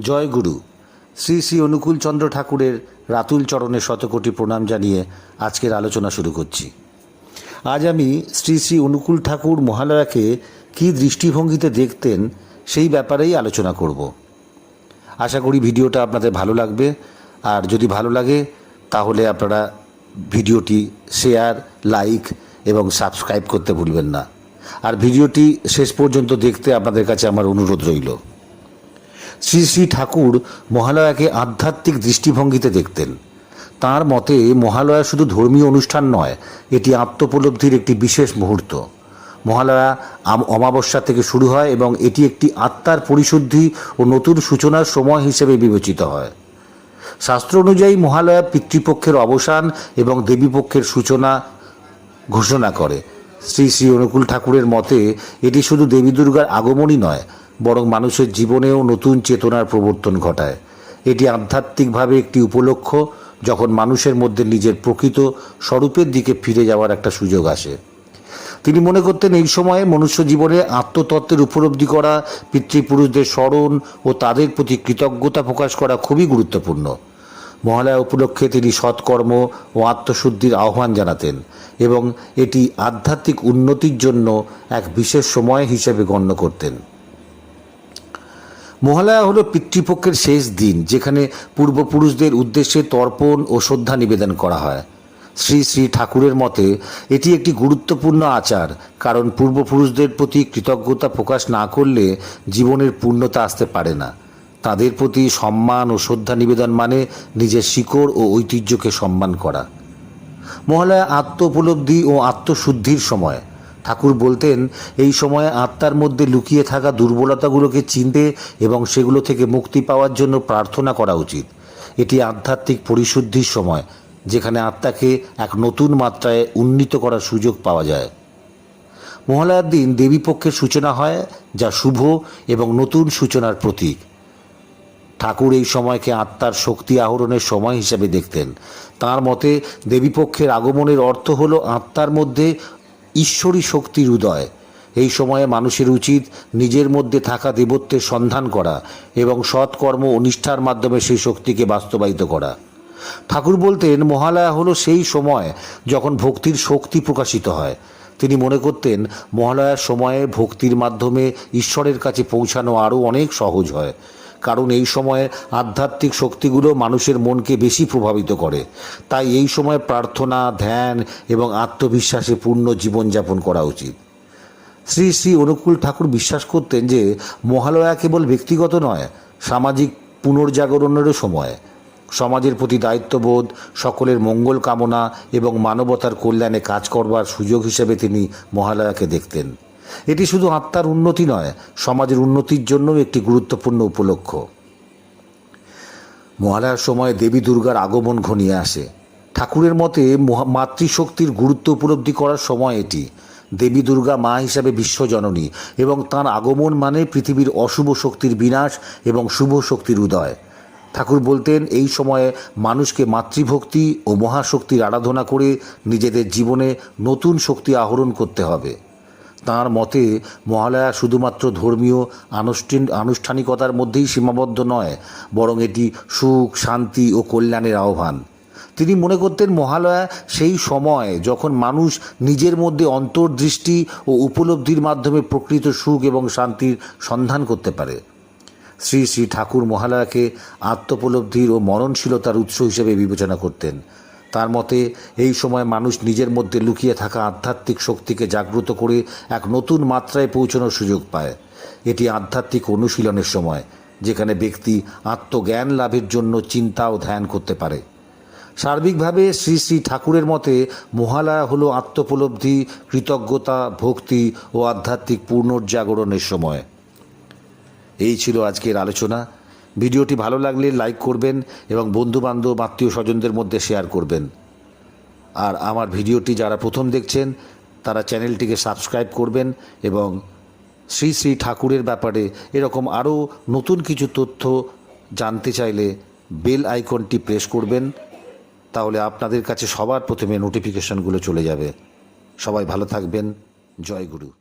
জয় গুরু শ্রী শ্রী অনুকূল চন্দ্র ঠাকুরের রাতুল চরণে শতকোটি প্রণাম জানিয়ে আজকের আলোচনা শুরু করছি। আজ আমি শ্রী শ্রী অনুকূল ঠাকুর মহালয়াকে কী দৃষ্টিভঙ্গিতে দেখতেন সেই ব্যাপারেই আলোচনা করব। আশা করি ভিডিওটা আপনাদের ভালো লাগবে। আর যদি ভালো লাগে, তাহলে আপনারা ভিডিওটি শেয়ার, লাইক এবং সাবস্ক্রাইব করতে ভুলবেন না। আর ভিডিওটি শেষ পর্যন্ত দেখতে আপনাদের কাছে আমার অনুরোধ রইল। শ্রী শ্রী ঠাকুর মহালয়াকে আধ্যাত্মিক দৃষ্টিভঙ্গিতে দেখতেন। তার মতে মহালয়া শুধু ধর্মীয় অনুষ্ঠান নয়, এটি আত্মোপলব্ধির একটি বিশেষ মুহূর্ত। মহালয়া অমাবস্যা থেকে শুরু হয় এবং এটি একটি আত্মার পরিশুদ্ধি ও নতুন সূচনার সময় হিসেবে বিবেচিত হয়। শাস্ত্র অনুযায়ী মহালয়া পিতৃপক্ষের অবসান এবং দেবীপক্ষের সূচনা ঘোষণা করে। শ্রী শ্রী অনুকূল ঠাকুরের মতে এটি শুধু দেবী দুর্গার আগমনই নয় বরং মানুষের জীবনেও নতুন চেতনার প্রবর্তন ঘটায়। এটি আধ্যাত্মিকভাবে একটি উপলক্ষ যখন মানুষের মধ্যে নিজের প্রকৃত স্বরূপের দিকে ফিরে যাওয়ার একটা সুযোগ আসে। তিনি মনে করতেন এই সময়ে মনুষ্য জীবনে আত্মতত্ত্বের উপলব্ধি করা, পিতৃপুরুষদের স্মরণ ও তাদের প্রতি কৃতজ্ঞতা প্রকাশ করা খুবই গুরুত্বপূর্ণ। মহালয়া উপলক্ষে তিনি সৎকর্ম ও আত্মশুদ্ধির আহ্বান জানাতেন এবং এটি আধ্যাত্মিক উন্নতির জন্য এক বিশেষ সময় হিসেবে গণ্য করতেন। মহালয়া হলো পিতৃপক্ষের শেষ দিন, যেখানে পূর্বপুরুষদের উদ্দেশ্যে তর্পণ ও শ্রদ্ধা নিবেদন করা হয়। শ্রী শ্রী ঠাকুরের মতে, এটি একটি গুরুত্বপূর্ণ আচার, কারণ পূর্বপুরুষদের প্রতি কৃতজ্ঞতা প্রকাশ না করলে জীবনের পূর্ণতা আসতে পারে না। তাদের প্রতি সম্মান ও শ্রদ্ধা নিবেদন মানে নিজের শিকড় ও ঐতিহ্যকে সম্মান করা। মহালয়া আত্ম উপলব্ধি ও আত্মশুদ্ধির সময় ঠাকুর বলতেন, এই সময়ে আত্মার মধ্যে লুকিয়ে থাকা দুর্বলতাগুলোকে চিনতে এবং সেগুলো থেকে মুক্তি পাওয়ার জন্য প্রার্থনা করা উচিত। এটি আধ্যাত্মিক পরিশুদ্ধির সময়, যেখানে আত্মাকে এক নতুন মাত্রায় উন্নীত করার সুযোগ পাওয়া যায়। মহালয়ার দিন দেবীপক্ষের সূচনা হয়, যা শুভ এবং নতুন সূচনার প্রতীক। ঠাকুর এই সময়কে আত্মার শক্তি আহরণের সময় হিসেবে দেখতেন। তার মতে, দেবীপক্ষের আগমনের অর্থ হল আত্মার মধ্যে ঈশ্বরী শক্তির উদয়। এই সময়ে মানুষের উচিত নিজের মধ্যে থাকা দেবত্বের সন্ধান করা এবং সৎকর্ম ও নিষ্ঠার মাধ্যমে সেই শক্তিকে বাস্তবায়িত করা। ঠাকুর বলতেন, মহালয়া হলো সেই সময় যখন ভক্তির শক্তি প্রকাশিত হয়। তিনি মনে করতেন, মহালয়ার সময়ে ভক্তির মাধ্যমে ঈশ্বরের কাছে পৌঁছানো আরও অনেক সহজ হয়। কারণ এই সময়ে আধ্যাত্মিক শক্তিগুলো মানুষের মনকে বেশি প্রভাবিত করে। তাই এই সময় প্রার্থনা, ধ্যান এবং আত্মবিশ্বাসে পূর্ণ জীবনযাপন করা উচিত। শ্রী শ্রী অনুকূল ঠাকুর বিশ্বাস করতেন যে, মহালয়া কেবল ব্যক্তিগত নয়, সামাজিক পুনর্জাগরণেরও সময়। সমাজের প্রতি দায়িত্ববোধ, সকলের মঙ্গল কামনা এবং মানবতার কল্যাণে কাজ করবার সুযোগ হিসেবে তিনি মহালয়াকে দেখতেন। এটি শুধু আত্মার উন্নতি নয়, সমাজের উন্নতির জন্যও একটি গুরুত্বপূর্ণ উপলক্ষ। মহালয়ার সময় দেবী দুর্গার আগমন ঘনিয়ে আসে। ঠাকুরের মতে মাতৃশক্তির গুরুত্ব উপলব্ধি করার সময় এটি। দেবী দুর্গা মা হিসাবে বিশ্বজননী এবং তার আগমন মানে পৃথিবীর অশুভ শক্তির বিনাশ এবং শুভ শক্তির উদয়। ঠাকুর বলতেন, এই সময়ে মানুষকে মাতৃভক্তি ও মহাশক্তির আরাধনা করে নিজেদের জীবনে নতুন শক্তি আহরণ করতে হবে। তাঁর মতে, মহালয়া শুধুমাত্র ধর্মীয় আনুষ্ঠান, আনুষ্ঠানিকতার মধ্যেই সীমাবদ্ধ নয়, বরং এটি সুখ, শান্তি ও কল্যাণের আহ্বান। তিনি মনে করতেন মহালয়া সেই সময় যখন মানুষ নিজের মধ্যে অন্তর্দৃষ্টি ও উপলব্ধির মাধ্যমে প্রকৃত সুখ এবং শান্তির সন্ধান করতে পারে। শ্রী শ্রী ঠাকুর মহালয়াকে আত্মোপলব্ধির ও মরণশীলতার উৎস হিসেবে বিবেচনা করতেন। তার মতে, এই সময় মানুষ নিজের মধ্যে লুকিয়ে থাকা আধ্যাত্মিক শক্তিকে জাগ্রত করে এক নতুন মাত্রায় পৌঁছানোর সুযোগ পায়। এটি আধ্যাত্মিক অনুশীলনের সময়, যেখানে ব্যক্তি আত্মজ্ঞান লাভের জন্য চিন্তা ও ধ্যান করতে পারে। সার্বিকভাবে শ্রী শ্রী ঠাকুরের মতে, মহালয়া হলো আত্মোপলব্ধি, কৃতজ্ঞতা, ভক্তি ও আধ্যাত্মিক পুনর্জাগরণের সময়। এই ছিল আজকের আলোচনা। ভিডিওটি ভালো লাগলে লাইক করবেন এবং বন্ধুবান্ধব, আত্মীয় স্বজনদের মধ্যে শেয়ার করবেন। আর আমার ভিডিওটি যারা প্রথম দেখছেন, তারা চ্যানেলটিকে সাবস্ক্রাইব করবেন এবং শ্রী শ্রী ঠাকুরের ব্যাপারে এরকম আরও নতুন কিছু তথ্য জানতে চাইলে বেল আইকনটি প্রেস করবেন, তাহলে আপনাদের কাছে সবার প্রথমে নোটিফিকেশনগুলো চলে যাবে। সবাই ভালো থাকবেন। জয় গুরু।